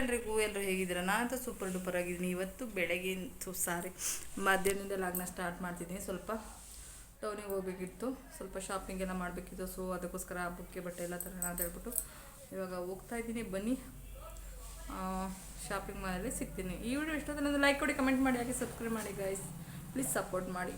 ಎಲ್ರಿಗೂ ಎಲ್ಲರೂ ಹೇಗಿದ್ದೀರಾ? ನಾನಂತೂ ಸೂಪರ್ ಡೂಪರ್ ಆಗಿದ್ದೀನಿ. ಇವತ್ತು ಬೆಳಗ್ಗೆ ಸೊ ಸಾರಿ ಮಧ್ಯಾಹ್ನದಿಂದ ಲಾಗ್ನ ಸ್ಟಾರ್ಟ್ ಮಾಡ್ತಿದ್ದೀನಿ. ಸ್ವಲ್ಪ ಟೌನಿಗೆ ಹೋಗ್ಬೇಕಿತ್ತು. ಸ್ವಲ್ಪ ಶಾಪಿಂಗ್ ಎಲ್ಲ ಮಾಡಬೇಕಿತ್ತು. ಸೊ ಅದಕ್ಕೋಸ್ಕರ ಹಬ್ಬಕ್ಕೆ ಬಟ್ಟೆ ಎಲ್ಲ ತರೋಣ ಅಂತ ಹೇಳ್ಬಿಟ್ಟು ಇವಾಗ ಹೋಗ್ತಾ ಇದ್ದೀನಿ. ಬನ್ನಿ. ಶಾಪಿಂಗ್ ಮಾಲಲ್ಲಿ ಸಿಗ್ತೀನಿ. ಈ ವಿಡಿಯೋ ಇಷ್ಟ ಆದ್ರೆ ಲೈಕ್ ಕೊಡಿ ಕಮೆಂಟ್ ಮಾಡಿ, ಹಾಗೆ ಸಬ್ಸ್ಕ್ರೈಬ್ ಮಾಡಿ ಗೈಸ್ ಪ್ಲೀಸ್ ಸಪೋರ್ಟ್ ಮಾಡಿ.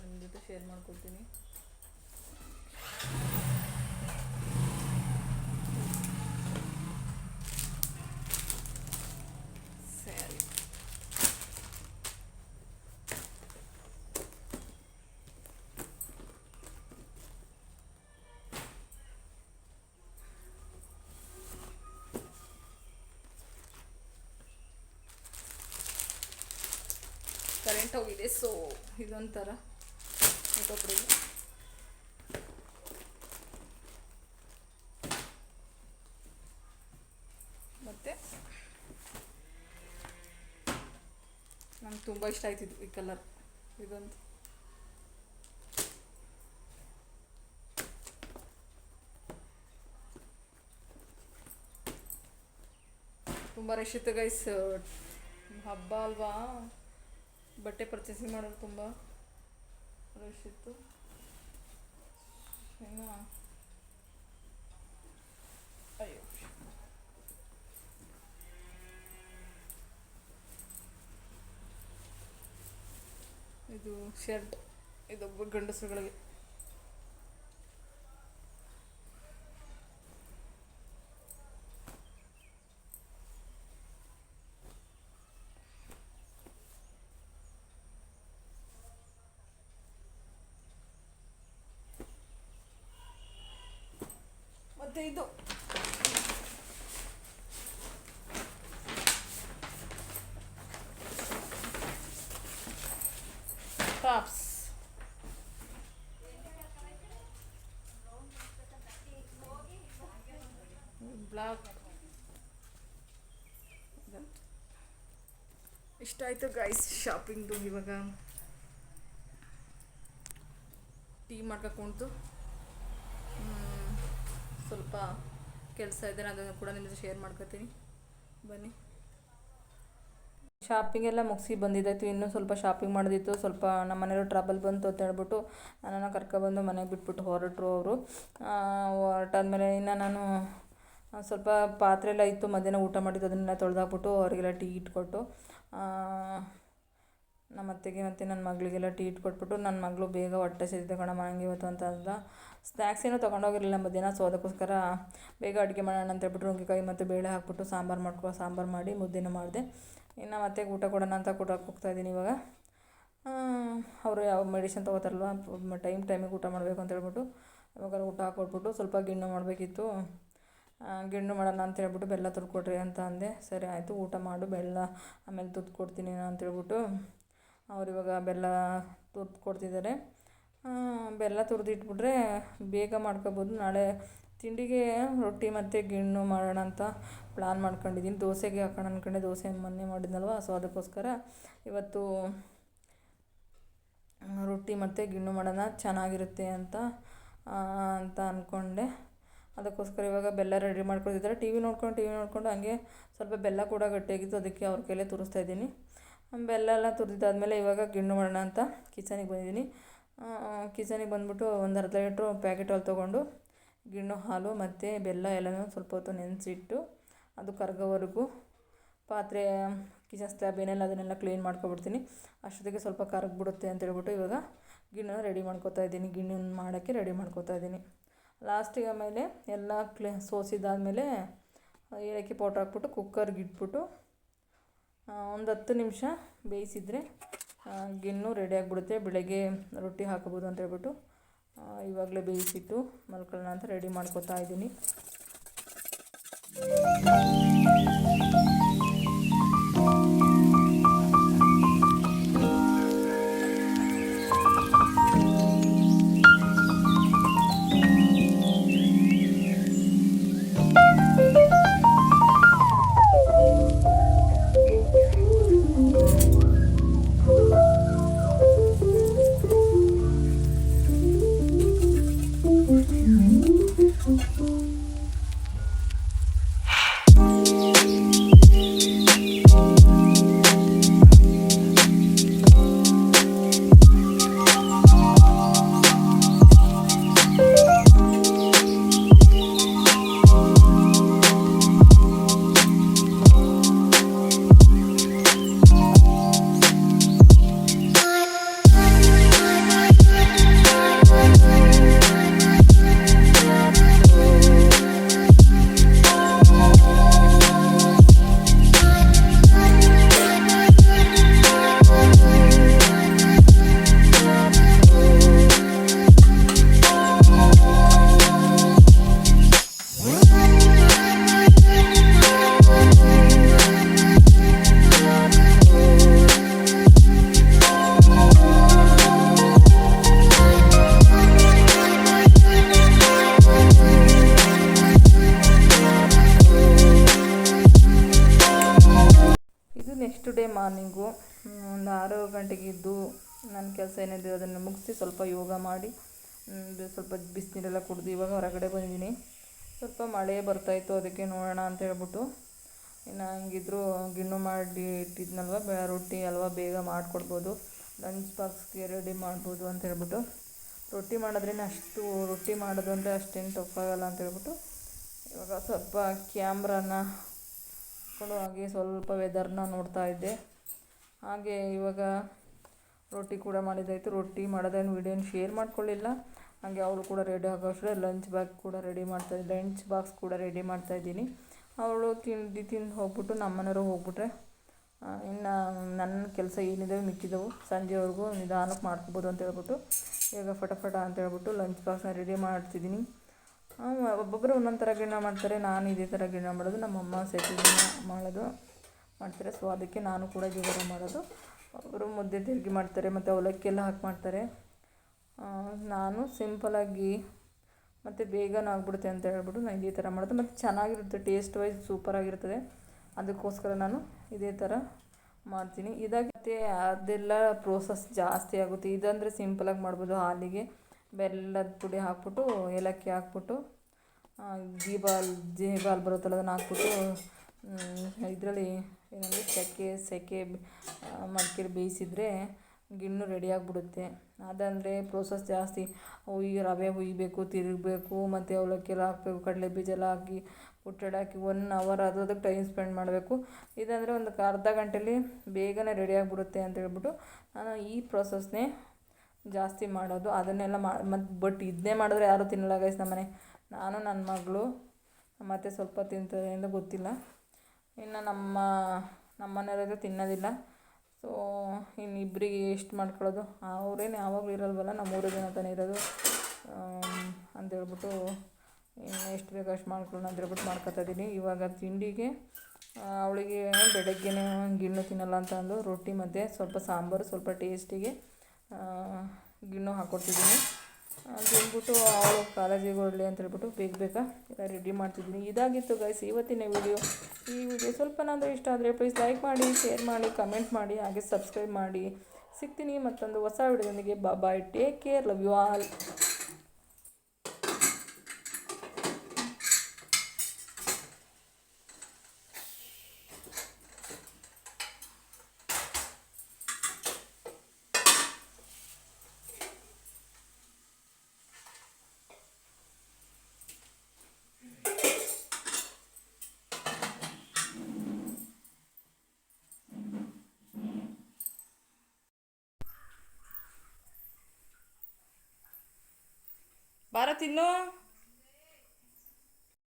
ನಿಮ್ಮ ಜೊತೆ ಶೇರ್ ಮಾಡ್ಕೊಳ್ತೀನಿ ಕರೆಂಟ್ ಹೋಗಿದೆ ಸೊ ಇದೊಂಥರ. ಒಬ್ಬೊಬ್ಬರಿಗೆ ಮತ್ತು ನಂಗೆ ತುಂಬ ಇಷ್ಟ ಆಯ್ತಿದ್ದು ಈ ಕಲರ್ ಇದೊಂದು ತುಂಬ ರಶ್ ಇತ್ತು ಗೈಸ್ ಹಬ್ಬ ಅಲ್ವಾ ಬಟ್ಟೆ ಪರ್ಚೇಸಿಂಗ್ ಮಾಡೋದು ತುಂಬ ರಶ್ ಇತ್ತು ಇನ್ನು ಅಯ್ಯೋ ಇದು ಶರ್ಟ್. ಇದೊಬ್ಬ ಗಂಡಸರುಗಳಿಗೆ. ಮತ್ತೆ ಇದು ಟಾಪ್ಸ್ ಬ್ಲಾಕ್ ಇಷ್ಟ ಆಯಿತು ಗೈಸ್ ಶಾಪಿಂಗ್ದು ಇವಾಗ. ಟೀ ಮಾಡ್ಕೊಂಡು ಸ್ವಲ್ಪ ಕೆಲಸ ಇದೆ, ನಾನು ಅದನ್ನು ಕೂಡ ನಿಮ್ಮ ಜೊತೆ ಶೇರ್ ಮಾಡ್ಕೊತೀನಿ. ಬನ್ನಿ. ಶಾಪಿಂಗ್ ಎಲ್ಲ ಮುಗಿಸಿ ಬಂದಿದ್ದಾಯಿತು. ಇನ್ನೂ ಸ್ವಲ್ಪ ಶಾಪಿಂಗ್ ಮಾಡೋದಿತ್ತು. ಸ್ವಲ್ಪ ನಮ್ಮ ಮನೆಯವರು ಟ್ರಾಬಲ್ ಬಂತು ಅಂತ ಹೇಳ್ಬಿಟ್ಟು ನನ್ನನ್ನು ಕರ್ಕೊಬಂದು ಮನೆಗೆ ಬಿಟ್ಬಿಟ್ಟು ಹೊರಟರು ಅವರು. ಹೊರಟಾದ್ಮೇಲೆ ಇನ್ನು ನಾನು ಸ್ವಲ್ಪ ಪಾತ್ರೆ ಎಲ್ಲ ಇತ್ತು. ಮಧ್ಯಾಹ್ನ ಊಟ ಮಾಡಿದ್ದು, ಅದನ್ನೆಲ್ಲ ತೊಳೆದಾಕ್ಬಿಟ್ಟು ಅವರಿಗೆಲ್ಲ ಟೀ ಇಟ್ಕೊಟ್ಟು ನಮ್ಮ ಅತ್ತೆಗೆ ಮತ್ತು ನನ್ನ ಮಗಳಿಗೆಲ್ಲ ಟೀ ಕೊಟ್ಬಿಟ್ಟು ನನ್ನ ಮಗಳು ಬೇಗ ಹೊಟ್ಟೆ ಸೇರಿದೆ ಕಣಮ್ಮ, ಹಂಗೆ ಇವತ್ತು ಅಂತ ಅಂದ ಸ್ನ್ಯಾಕ್ಸ್ ಏನೂ ತೊಗೊಂಡೋಗಿರಲಿಲ್ಲ ಮಧ್ಯಾಹ್ನ ಸೊ ಅದಕ್ಕೋಸ್ಕರ ಬೇಗ ಅಡುಗೆ ಮಾಡೋಣ ಅಂತ ಹೇಳ್ಬಿಟ್ಟು ನುಗ್ಗೆಕಾಯಿ ಮತ್ತು ಬೇಳೆ ಹಾಕ್ಬಿಟ್ಟು ಸಾಂಬಾರು ಮಾಡ್ಕೊ, ಸಾಂಬಾರು ಮಾಡಿ ಮುದ್ದೆನೂ ಮಾಡಿದೆ. ಇನ್ನು ಮತ್ತೆ ಊಟ ಕೊಡೋಣ ಅಂತ ಕೊಡೋಕೆ ಹೋಗ್ತಾಯಿದ್ದೀನಿ ಇವಾಗ. ಅವರು ಯಾವ ಮೆಡಿಸಿನ್ ತೊಗೋತಾರಲ್ವ ಟೈಮ್ ಟೈಮಿಗೆ ಊಟ ಮಾಡಬೇಕು ಅಂತ ಹೇಳ್ಬಿಟ್ಟು ಇವಾಗ ಊಟ ಹಾಕ್ಕೊಟ್ಬಿಟ್ಟು ಸ್ವಲ್ಪ ಗಿಣ್ಣು ಮಾಡಬೇಕಿತ್ತು. ಗಿಣ್ಣು ಮಾಡೋಣ ಅಂತ ಹೇಳ್ಬಿಟ್ಟು ಬೆಲ್ಲ ತುರ್ಕೊಡ್ರಿ ಅಂತ ಅಂದೆ. ಸರಿ ಆಯಿತು, ಊಟ ಮಾಡು, ಬೆಲ್ಲ ಆಮೇಲೆ ತುತ್ತು ಕೊಡ್ತೀನಿ ಅಂತ ಹೇಳ್ಬಿಟ್ಟು ಅವ್ರು ಇವಾಗ ಬೆಲ್ಲ ತುರ್ದು ಕೊಡ್ತಿದ್ದಾರೆ. ಬೆಲ್ಲ ತುರ್ದು ಇಟ್ಬಿಟ್ರೆ ಬೇಗ ಮಾಡ್ಕೊಬೋದು. ನಾಳೆ ತಿಂಡಿಗೆ ರೊಟ್ಟಿ ಮತ್ತು ಗಿಣ್ಣು ಮಾಡೋಣ ಅಂತ ಪ್ಲ್ಯಾನ್ ಮಾಡ್ಕೊಂಡಿದ್ದೀನಿ. ದೋಸೆಗೆ ಹಾಕೋಣ ಅಂದ್ಕೊಂಡೆ ದೋಸೆ ಮೊನ್ನೆ ಮಾಡಿದ್ನಲ್ವ? ಸೊ ಅದಕ್ಕೋಸ್ಕರ ಇವತ್ತು ರೊಟ್ಟಿ ಮತ್ತು ಗಿಣ್ಣು ಮಾಡೋಣ. ಚೆನ್ನಾಗಿರುತ್ತೆ ಅಂತ ಅಂತ ಅಂದ್ಕೊಂಡೆ ಅದಕ್ಕೋಸ್ಕರ ಇವಾಗ ಬೆಲ್ಲ ರೆಡಿ ಮಾಡ್ಕೊಳ್ತಿದ್ದಾರೆ. ಟಿ ವಿ ನೋಡ್ಕೊಂಡು ಟಿ ವಿ ನೋಡ್ಕೊಂಡು ಹಂಗೆ ಸ್ವಲ್ಪ ಬೆಲ್ಲ ಕೂಡ ಗಟ್ಟಿಯಾಗಿತ್ತು. ಅದಕ್ಕೆ ಅವ್ರ ಕೈಲೇ ತುರಿಸ್ತಾ ಇದ್ದೀನಿ. ಬೆಲ್ಲ ಎಲ್ಲ ತುರಿದಾದ್ಮೇಲೆ ಇವಾಗ ಗಿಣ್ಣು ಮಾಡೋಣ ಅಂತ ಕಿಚನಿಗೆ ಬಂದಿದ್ದೀನಿ. ಕಿಚನಿಗೆ ಬಂದುಬಿಟ್ಟು ಒಂದು ಅರ್ಧ ಲೀಟ್ರು ಪ್ಯಾಕೆಟ್ ಹಾಲು ತೊಗೊಂಡು ಗಿಣ್ಣು, ಹಾಲು ಮತ್ತು ಬೆಲ್ಲ ಎಲ್ಲನೂ ಸ್ವಲ್ಪ ಹೊತ್ತು ನೆನೆಸಿಟ್ಟು ಅದು ಕರಗೋವರೆಗೂ ಪಾತ್ರೆ ಕಿಚನ್ ಸ್ಲ್ಯಾಬ್ ಏನೆಲ್ಲ ಅದನ್ನೆಲ್ಲ ಕ್ಲೀನ್ ಮಾಡ್ಕೊಬಿಡ್ತೀನಿ. ಅಷ್ಟೊತ್ತಿಗೆ ಸ್ವಲ್ಪ ಕರಗಿಬಿಡುತ್ತೆ ಅಂತ ಹೇಳ್ಬಿಟ್ಟು ಇವಾಗ ಗಿಣ್ಣು ರೆಡಿ ಮಾಡ್ಕೋತಾ ಇದ್ದೀನಿ. ಗಿಣ್ಣು ಮಾಡೋಕ್ಕೆ ರೆಡಿ ಮಾಡ್ಕೋತಾ ಇದ್ದೀನಿ. ಲಾಸ್ಟಿಗೆ ಆಮೇಲೆ ಎಲ್ಲ ಕ್ಲೀ ಸೋಸಿದಾದಮೇಲೆ ಏಲಕ್ಕಿ ಪೌಡ್ರ್ ಹಾಕ್ಬಿಟ್ಟು ಕುಕ್ಕರ್ಗೆ ಇಟ್ಬಿಟ್ಟು ಒಂದು ಹತ್ತು ನಿಮಿಷ ಬೇಯಿಸಿದರೆ ಗಿಣ್ಣು ರೆಡಿ ಆಗಿಬಿಡುತ್ತೆ. ಬೆಳಗ್ಗೆ ರೊಟ್ಟಿ ಹಾಕೋಬೋದು ಅಂತ ಹೇಳ್ಬಿಟ್ಟು ಇವಾಗಲೇ ಬೇಯಿಸಿಟ್ಟು ಮಲ್ಕೊಳ್ಳೋಣ ಅಂತ ರೆಡಿ ಮಾಡ್ಕೊತಾ ಇದ್ದೀನಿ. ಡೇ ಮಾರ್ನಿಂಗು ಒಂದು ಆರು ಗಂಟೆಗೆ ಎದ್ದು ನನ್ನ ಕೆಲಸ ಏನಿದೆ ಅದನ್ನು ಮುಗಿಸಿ ಸ್ವಲ್ಪ ಯೋಗ ಮಾಡಿ ಸ್ವಲ್ಪ ಬಿಸಿನೀರೆಲ್ಲ ಕುಡಿದು ಇವಾಗ ಹೊರಗಡೆ ಬಂದಿದ್ದೀನಿ. ಸ್ವಲ್ಪ ಮಳೆ ಬರ್ತಾಯಿತ್ತು ಅದಕ್ಕೆ ನೋಡೋಣ ಅಂತ ಹೇಳ್ಬಿಟ್ಟು ಇನ್ನು ಹಂಗಿದ್ರು ಗಿಣ್ಣು ಮಾಡಿ ಇಟ್ಟಿದ್ನಲ್ವ ರೊಟ್ಟಿ ಅಲ್ವಾ ಬೇಗ ಮಾಡಿಕೊಡ್ಬೋದು. ಲಂಚ್ ಬಾಕ್ಸ್ಗೆ ರೆಡಿ ಮಾಡ್ಬೋದು ಅಂತ ಹೇಳ್ಬಿಟ್ಟು. ರೊಟ್ಟಿ ಮಾಡಿದ್ರೇ ಅಷ್ಟು, ರೊಟ್ಟಿ ಮಾಡೋದು ಅಂದರೆ ಅಷ್ಟೇನು ತಪ್ಪಾಗಲ್ಲ ಅಂತ ಹೇಳ್ಬಿಟ್ಟು ಇವಾಗ ಸ್ವಲ್ಪ ಕ್ಯಾಮ್ರಾನ ಹಾಕ್ಕೊಂಡು ಹಾಗೆ ಸ್ವಲ್ಪ ವೆದರ್ನ ನೋಡ್ತಾ ಇದ್ದೆ. ಹಾಗೆ ಇವಾಗ ರೊಟ್ಟಿ ಕೂಡ ಮಾಡಿದ್ದಾಯಿತು ರೊಟ್ಟಿ ಮಾಡೋದೇನು ವೀಡಿಯೋನ ಶೇರ್ ಮಾಡ್ಕೊಳ್ಳಿಲ್ಲ. ಹಾಗೆ ಅವಳು ಕೂಡ ರೆಡಿ ಆಗೋಷ್ಟೇ ಲಂಚ್ ಬ್ಯಾಗ್ ಕೂಡ ರೆಡಿ ಮಾಡ್ತಾ ಲಂಚ್ ಬಾಕ್ಸ್ ಕೂಡ ರೆಡಿ ಮಾಡ್ತಾಯಿದ್ದೀನಿ ಅವಳು ತಿಂಡಿ ತಿಂದು ಹೋಗ್ಬಿಟ್ಟು ನಮ್ಮನೆಯವರು ಹೋಗ್ಬಿಟ್ರೆ ಇನ್ನು ನನ್ನ ಕೆಲಸ ಏನಿದೆ ಮಿಕ್ಕಿದವು. ಸಂಜೆವರೆಗೂ ನಿಧಾನಕ್ಕೆ ಮಾಡ್ಕೋಬೋದು ಅಂತ ಹೇಳ್ಬಿಟ್ಟು ಈಗ ಫಟಫಟ ಅಂತ ಹೇಳ್ಬಿಟ್ಟು ಲಂಚ್ ಬಾಕ್ಸ್ನ ರೆಡಿ ಮಾಡ್ತಿದ್ದೀನಿ. ಒಬ್ಬೊಬ್ಬರು ಒಂದೊಂದು ಥರ ಗಿಣ್ಣ ಮಾಡ್ತಾರೆ, ನಾನು ಇದೇ ಥರ ಗಿಣ್ಣ ಮಾಡೋದು ನಮ್ಮಮ್ಮ ಅಮ್ಮ ಗಿಣ್ಣ ಮಾಡೋದು ಮಾಡ್ತಾರೆ. ಸೊ ಅದಕ್ಕೆ ನಾನು ಕೂಡ ಥರ ಮಾಡೋದು. ಒಬ್ಬರು ಮುದ್ದೆ ತಿರುಗಿ ಮಾಡ್ತಾರೆ, ಮತ್ತು ಅವಲಕ್ಕಿ ಎಲ್ಲ ಹಾಕಿ ಮಾಡ್ತಾರೆ. ನಾನು ಸಿಂಪಲಾಗಿ ಮತ್ತು ಬೇಗನೂ ಆಗ್ಬಿಡುತ್ತೆ ಅಂತ ಹೇಳ್ಬಿಟ್ಟು ನಾನು ಇದೇ ಥರ ಮಾಡೋದು. ಮತ್ತು ಚೆನ್ನಾಗಿರುತ್ತೆ ಟೇಸ್ಟ್ ವೈಸ್ ಸೂಪರಾಗಿರ್ತದೆ ಅದಕ್ಕೋಸ್ಕರ ನಾನು ಇದೇ ಥರ ಮಾಡ್ತೀನಿ. ಇದಾಗುತ್ತೆ, ಅದೆಲ್ಲ ಪ್ರೋಸೆಸ್ ಜಾಸ್ತಿ ಆಗುತ್ತೆ. ಇದಂದರೆ ಸಿಂಪಲಾಗಿ ಮಾಡ್ಬೋದು, ಹಾಲಿಗೆ. ಬೆಲ್ಲದ ಪುಡಿ ಹಾಕ್ಬಿಟ್ಟು, ಏಲಕ್ಕಿ ಹಾಕ್ಬಿಟ್ಟು ಜೀಬಾಲ್ ಜೀಬಾಲ್ ಬರುತ್ತಲ್ಲ ಅದನ್ನು ಹಾಕ್ಬಿಟ್ಟು ಇದರಲ್ಲಿ ಏನಂದರೆ ಚಕ್ಕೆ ಸೆಕೆ ಮಡಿಕೇರಿ ಬೇಯಿಸಿದ್ರೆ ಗಿಣ್ಣು ರೆಡಿ ಆಗಿಬಿಡುತ್ತೆ. ಅದಂದರೆ ಪ್ರೋಸೆಸ್ ಜಾಸ್ತಿ. ಹುಯ್, ರವೆ ಹುಯ್ಯಬೇಕು ತಿರುಗಬೇಕು, ಮತ್ತು ಅವಲಕ್ಕಿ ಎಲ್ಲ ಹಾಕಬೇಕು, ಕಡಲೆ ಬೀಜ ಎಲ್ಲ ಹಾಕಿ, ಪುಟ್ಟಡಿ ಹಾಕಿ ಒನ್ ಅವರ್ ಅದು ಅದಕ್ಕೆ ಟೈಮ್ ಸ್ಪೆಂಡ್ ಮಾಡಬೇಕು. ಇದಂದರೆ ಒಂದು ಅರ್ಧ ಗಂಟೆಯಲ್ಲಿ ಬೇಗನೆ ರೆಡಿ ಆಗಿಬಿಡುತ್ತೆ ಅಂತ ಹೇಳ್ಬಿಟ್ಟು ನಾನು ಈ ಪ್ರೋಸೆಸ್ನೇ ಜಾಸ್ತಿ ಮಾಡೋದು, ಅದನ್ನೆಲ್ಲ ಮಾ ಮತ್ತು ಬಟ್ ಇದನ್ನೇ ಮಾಡಿದ್ರೆ ಯಾರೂ ತಿನ್ನಲ್ಲ ಗೈಸ್ ನಮ್ಮನೆ. ನಾನು ನನ್ನ ಮಗಳು, ಮತ್ತು ಸ್ವಲ್ಪ ತಿಂತಾರೆ ಅಂತ ಗೊತ್ತಿಲ್ಲ. ಇನ್ನು ನಮ್ಮ ನಮ್ಮ ಮನೆಯವರೆಲ್ಲ ತಿನ್ನೋದಿಲ್ಲ. ಸೊ ಇನ್ನು ಇಬ್ಬರಿಗೆ ಎಷ್ಟು ಮಾಡ್ಕೊಳ್ಳೋದು? ಅವ್ರೇನು ಯಾವಾಗಲೂ ಇರಲ್ವಲ್ಲ, ನಮ್ಮ ಮೂರು ಜನ ತಾನೇ ಇರೋದು. ಅಂತೇಳ್ಬಿಟ್ಟು ಇನ್ನು ಎಷ್ಟು ಬೇಕು ಅಷ್ಟು ಮಾಡ್ಕೊಳ್ಳೋಣ ಅಂತೇಳ್ಬಿಟ್ಟು ಮಾಡ್ಕೊತಾ ಇದ್ದೀನಿ. ಇವಾಗ ತಿಂಡಿಗೆ ಅವಳಿಗೆ ಬೆಳಗ್ಗೆನೇ ಗಿಣ್ಣು ತಿನ್ನಲ್ಲ ಅಂತ ಅಂದು, ರೊಟ್ಟಿ ಮತ್ತು ಸ್ವಲ್ಪ ಸಾಂಬಾರು, ಸ್ವಲ್ಪ ಟೇಸ್ಟಿಗೆ ಗಿಣ್ಣು ಹಾಕ್ಕೊಡ್ತಿದ್ದೀನಿ ತಿಂದ್ಬಿಟ್ಟು ಅವಳು ಕಾಲೇಜಿಗೆ ಹೊರಡಲಿ ಅಂತ ಹೇಳ್ಬಿಟ್ಟು ಬೇಗ ಬೇಗ ಎಲ್ಲ ರೆಡಿ ಮಾಡ್ತಿದ್ದೀನಿ. ಇದಾಗಿತ್ತು ಗೈಸ್ ಇವತ್ತಿನ ವಿಡಿಯೋ ಈ ವಿಡಿಯೋ ಸ್ವಲ್ಪನಾದರೂ ಇಷ್ಟ ಆದರೆ ಪ್ಲೀಸ್ ಲೈಕ್ ಮಾಡಿ ಶೇರ್ ಮಾಡಿ ಕಮೆಂಟ್ ಮಾಡಿ, ಹಾಗೆ ಸಬ್ಸ್ಕ್ರೈಬ್ ಮಾಡಿ. ಸಿಗ್ತೀನಿ ಮತ್ತೊಂದು ಹೊಸ ವಿಡಿಯೋದೊಂದಿಗೆ bye take care love you all ತಿನ್ನು